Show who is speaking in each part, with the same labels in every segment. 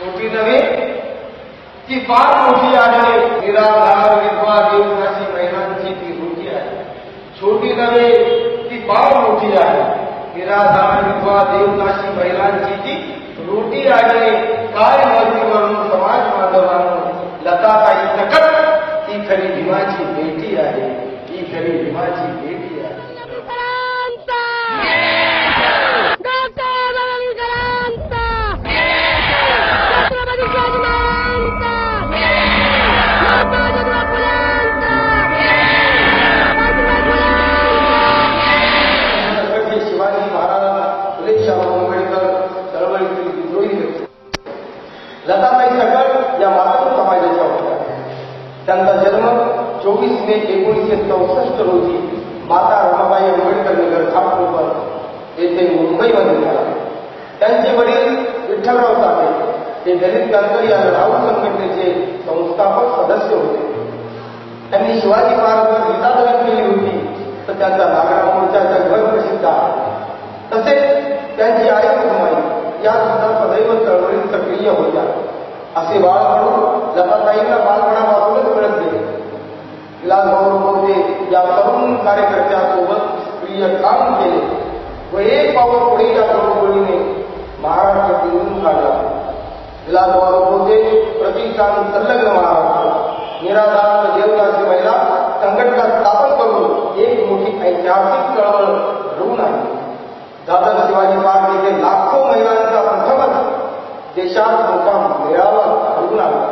Speaker 1: छोटी नव्हे ती फार मोठी आहे. निराधार विधवा देवदासी महिलांची ती रोटी आहे. छोटी नव्हे ती फार मोठी आहे. निराधार विधवा देवदासी महिलांची ती रोटी आहे. काय त्यांचा जन्म चोवीस मे एकोणीसशे चौसष्ट रोजी माता रमाबाई आंबेडकर नगर खापकोपर येथे मुंबईमध्ये झाला. त्यांचे वडील विठ्ठलराव साठे हे दलित गांधरी या लढाऊ संघटनेचे संस्थापक सदस्य होते. त्यांनी शिवाजी महाराजांवर गीतादलन केली होती तर त्यांचा नागरा मोर्चाचा घर प्रसिद्ध आहे. तसेच त्यांची आई कुमाई या सुद्धा सदैव चळवळीत सक्रिय होत्या. असे बाळ म्हणून लताताईंना बालपणा विलासभाऊ होते या तरुण कार्यकर्त्यासोबत सक्रिय काम केले. व एक पाऊल पुढे या चळवळीने महाराष्ट्र निवडून काढला. विलासभाऊ होते प्रतीक्षा संलग्न महाराष्ट्र. निराधार देवदासी महिला संघटना स्थापन करून एक मोठी ऐतिहासिक चळवळ घडवून आहे दादर शिवाजी पार्क येथे लाखो महिलांचा प्रथमच देशात मोठा मेळावा घडवून आला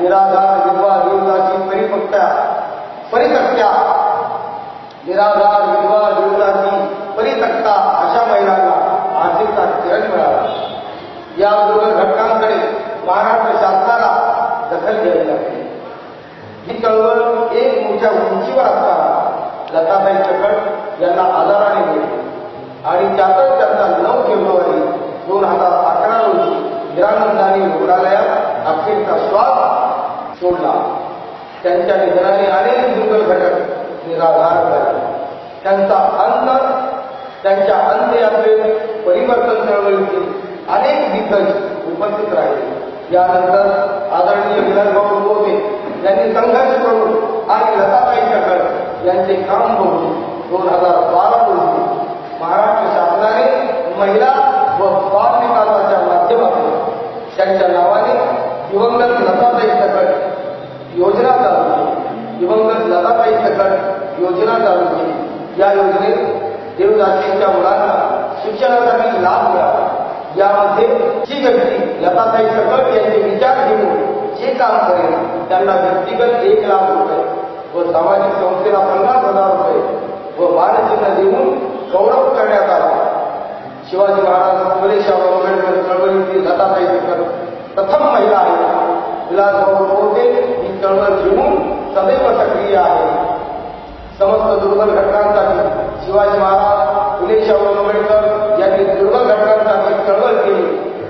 Speaker 1: निराधार विधवा देवदासी परिपक्त्या परितक्त्या. निराधार विधवा देवदासी परितक्ता अशा महिलांना आर्थिकता किरण मिळाला. या दुर्गम घटकांकडे महाराष्ट्र शासनाला दखल घ्यावी लागते ही चळवळ एक मोठ्या उंचीवर असताना लताबाई चकट यांना आजाराने गेली आणि त्यातच त्यांचा नऊ फेब्रुवारी दोन हजार अकरा रोजी निरानंदाने रुग्णालयात अखेरचा श्वास सोडला. त्यांच्या निधनाने अनेक दुर्गल घटक निराधार झाले. त्यांचा अंत त्यांच्या अंत्ययात्रेत परिवर्तन चळवळीतील अनेक दिग्गज उपस्थित राहिले. यानंतर आदरणीय विलासभाऊ मोते यांनी संघर्ष करून आणि लताबाई सकट यांचे काम बघून दोन हजार बारा रोजी महाराष्ट्र शासनाने महिला लताबाई योजना चालू केली या योजनेत देवदासींच्या मुलांना शिक्षणासाठी लाभ मिळाला, यामध्ये जी व्यक्ती लताताई सकट यांचे विचार घेऊन जे काम करेल, त्यांना व्यक्तिगत एक लाख रुपये व सामाजिक संस्थेला पन्नास हज़ार रुपये व मानचिन्ह देऊन गौरव करण्यात आला. शिवाजी महाराज शाहू आंबेडकर चळवळीतील लताताई सकट प्रथम महिला आहे. विलासभाऊ मोते ही चळवळ घेऊन सदैव सक्रिय आहे. समस्त दुर्बल घटनांसाठी शिवाजी महाराज फुले शाहू आंबेडकर यांनी दुर्बल घटनांसाठी चळवळ केली.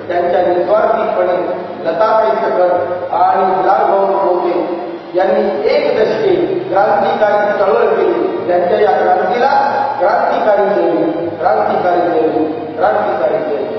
Speaker 1: त्यांच्या निस्वार्थीपणे लताबाई सकट आणि लालभाऊ मोते यांनी एक दशके क्रांतिकारी चळवळ केली. त्यांच्या या क्रांतीला क्रांतिकारी देवी क्रांतिकारी देवी क्रांतिकारी जयू